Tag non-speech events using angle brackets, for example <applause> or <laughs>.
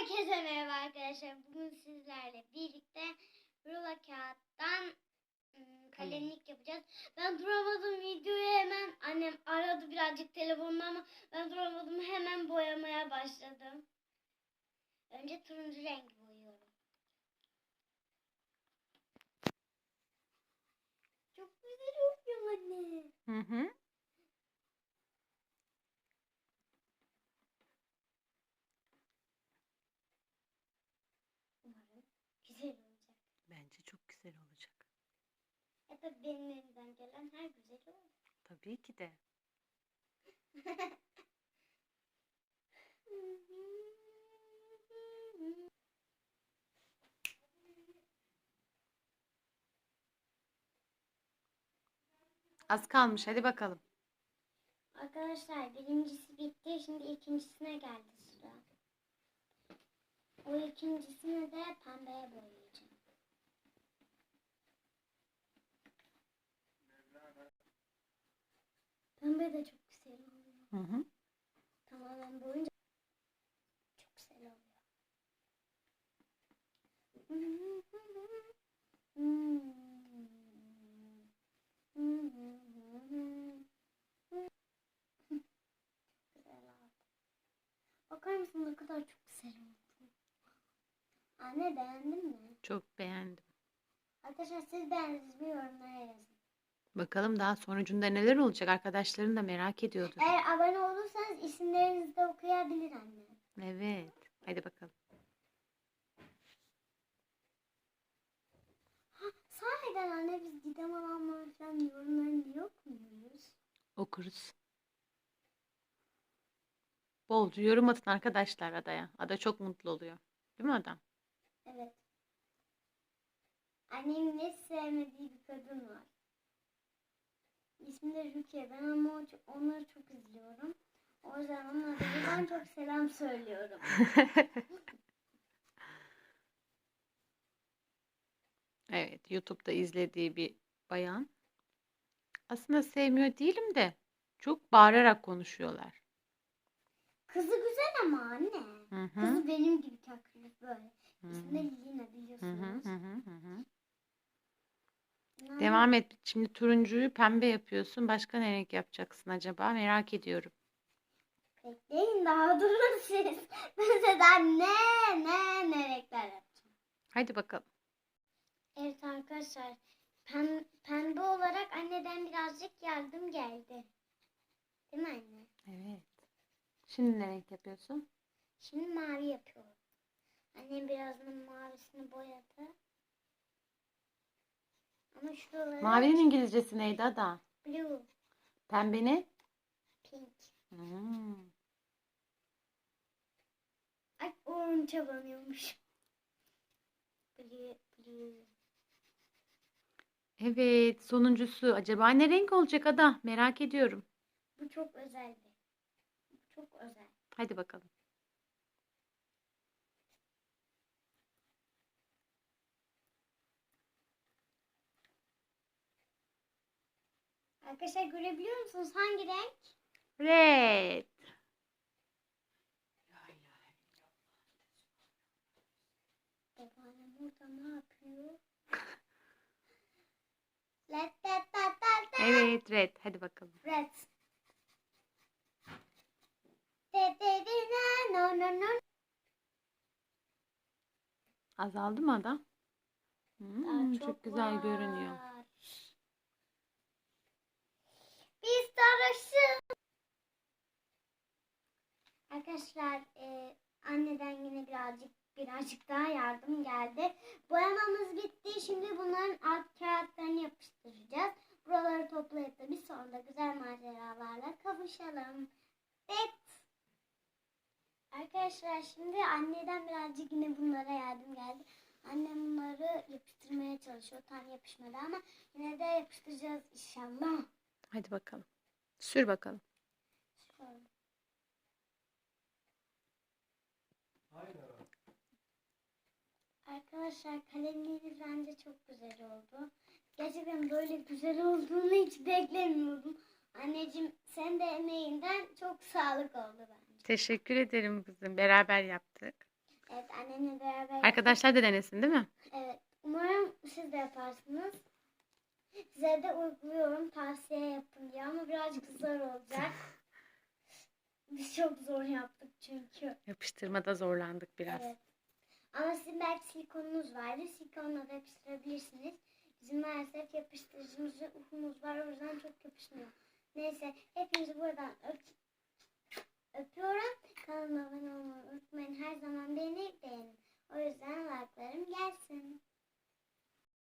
Herkese merhaba arkadaşlar. Bugün sizlerle birlikte rulo kağıttan ım, kalemlik yapacağız. Ben duramadım videoyu hemen annem aradı birazcık telefonla ama ben duramadım hemen boyamaya başladım. Önce turuncu renk boyuyorum. Çok güzel oluyor anne. Hı hı. Umarım güzel olacak. Bence çok güzel olacak. Ya da benim elimden gelen her güzel olur. Tabii ki de. Az kalmış. Hadi bakalım. Arkadaşlar birincisi bitti. Şimdi ikincisine geldi sıra. O ikincisini de pembeye boyayacağım. Pembe de çok güzel oluyor. Hı hı. Tamamen boyunca çok güzel oluyor. Güzel oldu. Bakar mısın ne kadar çok güzel oldu. Anne beğendin mi? Çok beğendim. Arkadaşlar siz beğendiniz mi yorumlara yazın. Bakalım daha sonucunda neler olacak arkadaşların da merak ediyordur. Eğer abone olursanız isimlerinizi de okuyabilir anne. Evet. Hadi bakalım. Ha, sahiden anne biz gidem alanlar falan yorumlarını niye okumuyoruz? Okuruz. Bolca yorum atın arkadaşlar adaya. Ada çok mutlu oluyor. Değil mi Ada? Evet. Annemin ne sevmediği bir kadın var. İsmi de Rukiye. Ben ama o- onları çok izliyorum. O yüzden onlara da buradan çok selam söylüyorum. <laughs> Evet, YouTube'da izlediği bir bayan. Aslında sevmiyor değilim de çok bağırarak konuşuyorlar. Kızı güzel ama anne. Hı hı. Kızı benim gibi takılır böyle. Hı İsmi de. Lina Hı hı, biliyorsunuz. hı hı, hı hı. Devam et. Şimdi turuncuyu pembe yapıyorsun. Başka ne renk yapacaksın acaba? Merak ediyorum. Bekleyin daha <laughs> durun siz. Daha ne ne ne renkler yapacağım. Hadi bakalım. Evet arkadaşlar. Pem, pembe olarak anneden birazcık yardım geldi. Değil mi anne? Evet. Şimdi ne renk yapıyorsun? Şimdi mavi yapıyorum. Annem birazdan mavisini boyadı. Ama şuraları Mavinin İngilizcesi neydi Ada? blue, Pembenin? pink. Hmm. Ay orange'a banıyormuş. Blue, blue. Evet, sonuncusu. Acaba ne renk olacak Ada? Merak ediyorum. Bu çok özeldi. Bu çok özel. Hadi bakalım. Arkadaşlar görebiliyor musunuz hangi renk? Red. Babaannem orada ne yapıyor? Let that that that that. Evet, red. Hadi bakalım. Red. No no no. Azaldı mı Ada? Hmm, Daha çok, güzel görünüyor. var. Biz sarışın. Arkadaşlar e, anneden yine birazcık birazcık daha yardım geldi. Boyamamız bitti. Şimdi bunların alt kağıtlarını yapıştıracağız. Buraları toplayıp da bir sonra güzel maceralarla kavuşalım. Evet. Arkadaşlar şimdi anneden birazcık yine bunlara yardım geldi. Annem bunları yapıştırmaya çalışıyor. Tam yapışmadı ama yine de yapıştıracağız inşallah. Hadi bakalım. Sür bakalım. Arkadaşlar kalemleriniz bence çok güzel oldu. Gerçekten böyle güzel olduğunu hiç beklemiyordum. Anneciğim sen de emeğinden çok sağlık oldu bence. Teşekkür ederim kızım. Beraber yaptık. Evet annemle beraber. Arkadaşlar da denesin değil mi? Evet. Umarım siz de yaparsınız. Size de uyguluyorum. Tavsiye yapın diye ama birazcık zor olacak. <laughs> Biz çok zor yaptık çünkü. Yapıştırmada zorlandık biraz. Evet. Ama sizin belki silikonunuz vardı. Silikonla da yapıştırabilirsiniz. Bizim maalesef yapıştırıcımız ve ufumuz var. O yüzden çok yapışmıyor. Neyse hepinizi buradan öp öpüyorum. Kanalıma abone olmayı unutmayın. Her zaman beni beğenin. O yüzden like'larım gelsin.